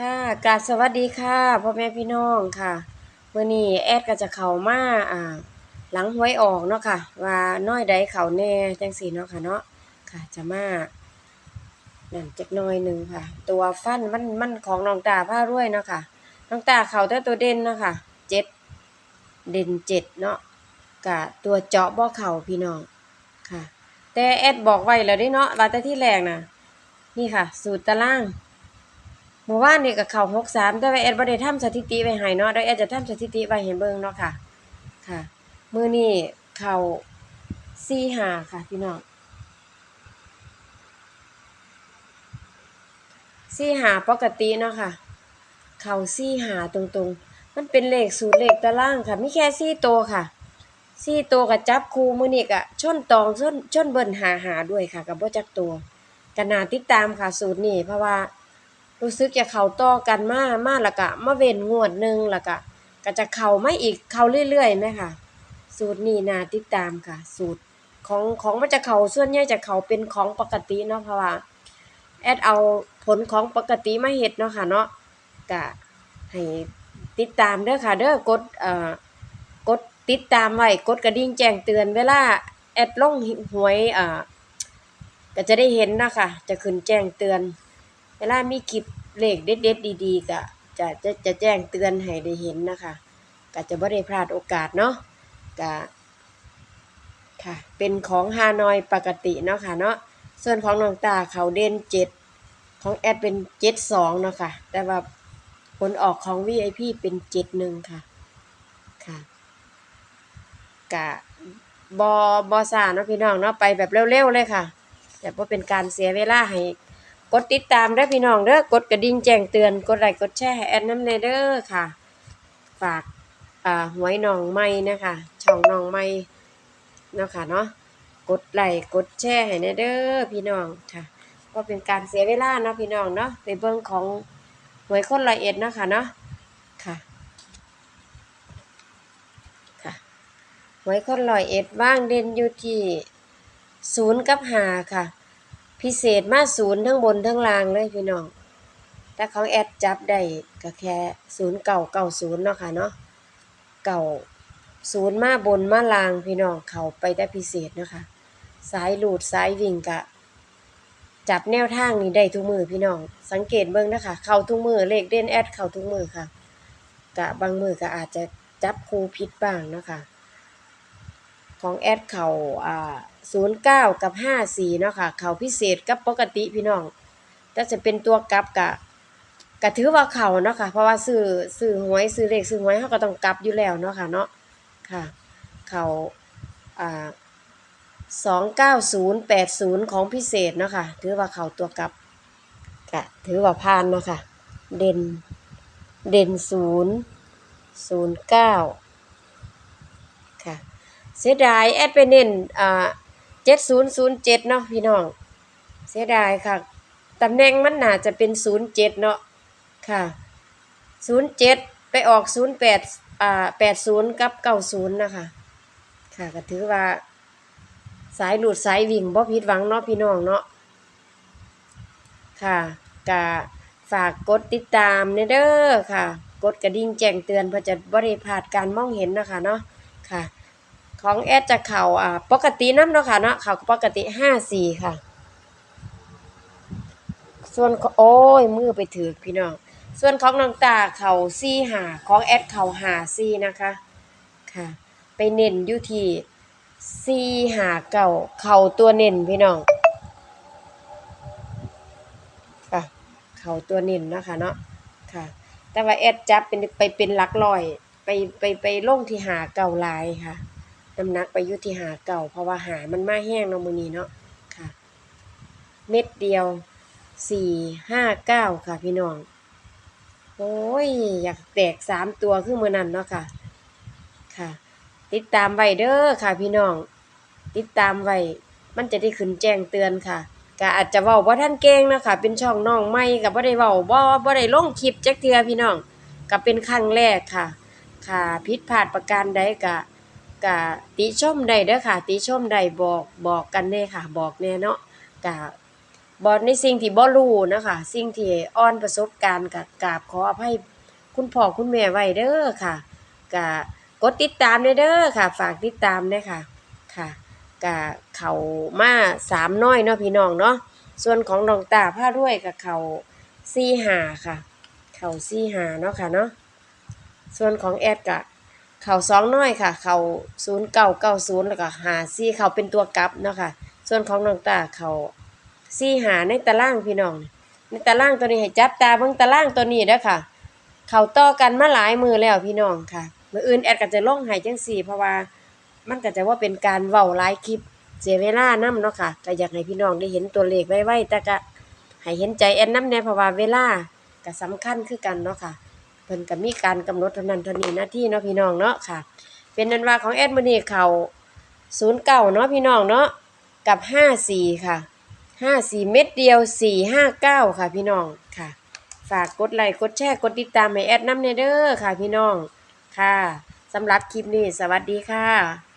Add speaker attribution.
Speaker 1: ค่ะกาสวัสดีค่ะพ่อแม่พี่น้องค่ะเมื้อนี้แอดก็จะเข้ามาอ่าหลังหวยออกเนาะค่ะ ว่าน้อยใดเข้าแน่จังซี่เนาะค่ะเนาะค่ะจะมานั่นจักน่อยหนึ่งค่ะ ตัวฟันมันมันของน้องตาพารวยเนาะค่ะน้องตาเข้าแต่ตัวเด่นเนาะค่ะเจ็ดเด่นเจ็ดเนาะกะตัวเจาะบ่อเข้าพี่น้องค่ะ แต่แอดบอกไว้แล้วด้เนาะว่าแต่ที่แรกน่ะนี่ค่ะ สูตรตารางเมื่อวานนี่ก็เข้า63แต่ว่าแอดบ่ได้ทำสถิติไว้ให้เนาะเดี๋ยวแอดจะทำสถิติไว้ให้เบิ่งเนาะค่ะ ค่ะ มื้อนี้เข้า4-5ค่ะพี่น้อง4-5ปกติเนาะค่ะ เข้า4-5ตรงๆ มันเป็นเลขสูตรเลขตารางค่ะ มีแค่4ตัวค่ะ4ตัวก็จับคูมือนี้ก็ชนตองชนชนเบิ้น5-5ด้วยค่ะก็บ่จักตัวก็น่าติดตามค่ะสูตรนี้เพราะว่า รู้สึกจะเข้าต่อกันมามาแล้วก็มาเว้นงวดหนึ่งแล้วก็ก็จะเข้าไมาอีกเข้าเรื่อยๆแม่ค่ะ สูตรนี้นาติดตามค่ะ สูตรของของมันจะเข้าส่วนใหญ่จะเข้าเป็นของปกติเนาะเพราะว่าแอดเอาผลของปกติมาเฮ็ดเนาะค่ะเนาะก็ให้ติดตามเด้อค่ะ เด้อกดเอ่อกดติดตามไว้กดกระดิ่งแจ้งเตือนเวลาแอดลงหวยอ่าก็จะได้เห็นนะคะจะขึ้นแจ้งเตือน เวลามีคลิปเลขเด็ดๆดีๆก็จะจะจะแจ้งเตือนให้ได้เห็นนะคะก็จะบ่ได้พลาดโอกาสเนาะก็ค่ะ เป็นของฮานอยปกติเนาะค่ะเนาะส่วนของน้องตาเขาเด่น7ของแอดเป็น72เนาะค่ะ แต่ว่าผลออกของ VIP เป็น71ค่ะค่ะก็บ่บ่ซ่าเนาะพี่น้องเนาะไปแบบเร็วๆเลยค่ะแต่บ่เป็นการเสียเวลาให้ กดติดตามเด้พี่น้องเด้อกดกระดิ่งแจ้งเตือนกดไลค์กดแชร์ให้แอดน้ำเนเด้อค่ะ ฝากอ่าหวยน้องใหม่นะคะช่องน้องใหม่เนาะค่ะเนาะกดไลค์กดแชร์ให้แน่เด้อพี่น้องค่ะ ก็เป็นการเสียเวลาเนาะพี่น้องเนาะไปเบิ่งของหวยคนละเอ็ดเนาะค่ะเนาะค่ะค่ะหวยคนร้อยเอ็ดว่างเด่นอยู่ที่ศูนย์กับหาค่ะ พิเศษมาศูนย์ทั้งบนทั้งล่างเลยพี่น้อง แต่ของแอดจับได้ก็แค่ศูนย์เก่าเก่าศูนย์เนาะค่ะเนาะ เก่าศูนย์มาบนมาล่างพี่น้องเขาไปได้พิเศษนะคะ สายหลูดสายวิ่งกะ จับแนวทางนี้ได้ทุกมือพี่น้อง สังเกตเบิ่งนะคะ เข้าทุกมือเลขเด่นแอดเข้าทุกมือค่ะ กะบางมือก็อาจจะจับคูผิดบ้างนะคะ ของแอดเขาอ่า09กับ54เนาะค่ะ เขาพิเศษกับปกติพี่น้องแต่จะเป็นตัวกลับกะกะถือว่าเขาเนาะค่ะ เพราะว่าซื้อซื้อหวยซื้อเลขซื้อหวยเฮาก็ต้องกลับอยู่แล้วเนาะค่ะเนาะค่ะ เขาอ่า29080ของพิเศษเนาะค่ะ ถือว่าเขาตัวกลับกะถือว่าผ่านเนาะค่ะ เด่นเด่น0 09ค่ะ เสียดายแอดไปเน้นอ่า7007เจ็ดเนาะพี่น้อง เสียดายค่ะตำแหน่งมันน่าจะเป็น07เจ็ดเนาะค่ะ07ไปออก08อ่า80กับ90นย์นะคะค่ะก็ถือว่า สายหลุดสายวิ่งบ่ผิดหวังเนาะพี่น้องเนาะค่ะก็ฝากกดติดตามเนเด้อค่ะ กดกระดิ่งแจ้งเตือนเพื่อจะบ่ได้พลาดการมองเห็นนะคะเนาะค่ะ ของแอดจะเข่าอ่าปกติน้ำเนาะค่ะเนาะเข่าปกติห้าสี่ค่ะ ส่วนโอ้ยมือไปถือพี่น้องส่วนของน้องตาเข่าซี่หาของแอดเข่าหาซี่นะคะค่ะ ไปเน้นอยู่ที่ซี่หาเก่าเข่าตัวเน้นพี่น้องค่ะเข่าตัวเน้นนะคะเนาะค่ะ แต่ว่าแอดจับเป็นไปเป็นหลักร้อย ไปไปไปลงที่หาเก่าลายค่ะ น้ำหนักไปอยู่ที่หาเก่าเพราะว่าหามันมาแห้งเนาะมือนี้เนาะค่ะ เม็ดเดียวสี่ห้าเก้าค่ะพี่น้อง โอ้ย อยากแตกสามตัวคือมื้อนั้นเนาะค่ะ ค่ะ ติดตามไว้เด้อค่ะพี่น้อง ติดตามไว้มันจะได้ขึ้นแจ้งเตือนค่ะก็อาจจะเว้าบ่ทันเก่งนะคะเป็นช่องน้องใหม่ก็บ่ได้เว้าบ่บ่ได้ลงคลิปจักเทื่อพี่น้องก็เป็นครั้งแรกค่ะ ค่ะผิดพลาดประการใดก็ ก็ติชมได้เด้อค่ะ ติชมได้บอกบอกกันแน่ค่ะ บอกแน่เนาะก็บ่ในสิ่งที่บ่รู้นะคะสิ่งที่อ่อนประสบการณ์ก็กราบขออภัยคุณพ่อคุณแม่ไว้เด้อค่ะก็กดติดตามเด้อค่ะ ฝากติดตามด้วยค่ะค่ะก็เขามาสามน้อยเนาะพี่น้องเนาะส่วนของน้องตาผ้ารวยก็เขาสี่หาค่ะ เขาสี่หาเนาะค่ะเนาะส่วนของแอดก็ เข้าสองน้อยค่ะ เข้าศูนย์เก้าเก้าศูนย์แล้วก็หาสี่เข้าเป็นตัวกลับเนาะค่ะ ส่วนของน้องตาเข้าสี่หาในตารางพี่น้อง ในตารางตัวนี้ให้จับตาเบิ่งตารางตัวนี้เด้อค่ะ เข่าต่อกันมาหลายมือแล้วพี่น้องค่ะมืออื่นแอดก็จะลงให้จังซี่ เพราะว่ามันก็จะว่าเป็นการเว้าหลายคลิปเสียเวลานำเนาะค่ะก็อยากให้พี่น้องได้เห็นตัวเลขไวๆแต่ก็ให้เห็นใจแอดนำแน่เพราะว่าเวลาก็สำคัญคือกันเนาะค่ะ พิ่นก็มีการกำหนดเท่านั้นเท่านี้หน้าที่เนาะพี่น้องเนาะค่ะ เป็นนันว่าของแอดมื้อนี้เข้า09เก้าเนาะพี่น้องเนาะกับ54ค่ะห้าสี่เม็ดเดียวสี่ห้าเก้าค่ะพี่น้องค่ะ ฝากกดไลค์กดแชร์กดติดตามให้แอดน้ำเนเด้อค่ะพี่น้องค่ะสำหรับคลิปนี้สวัสดีค่ะ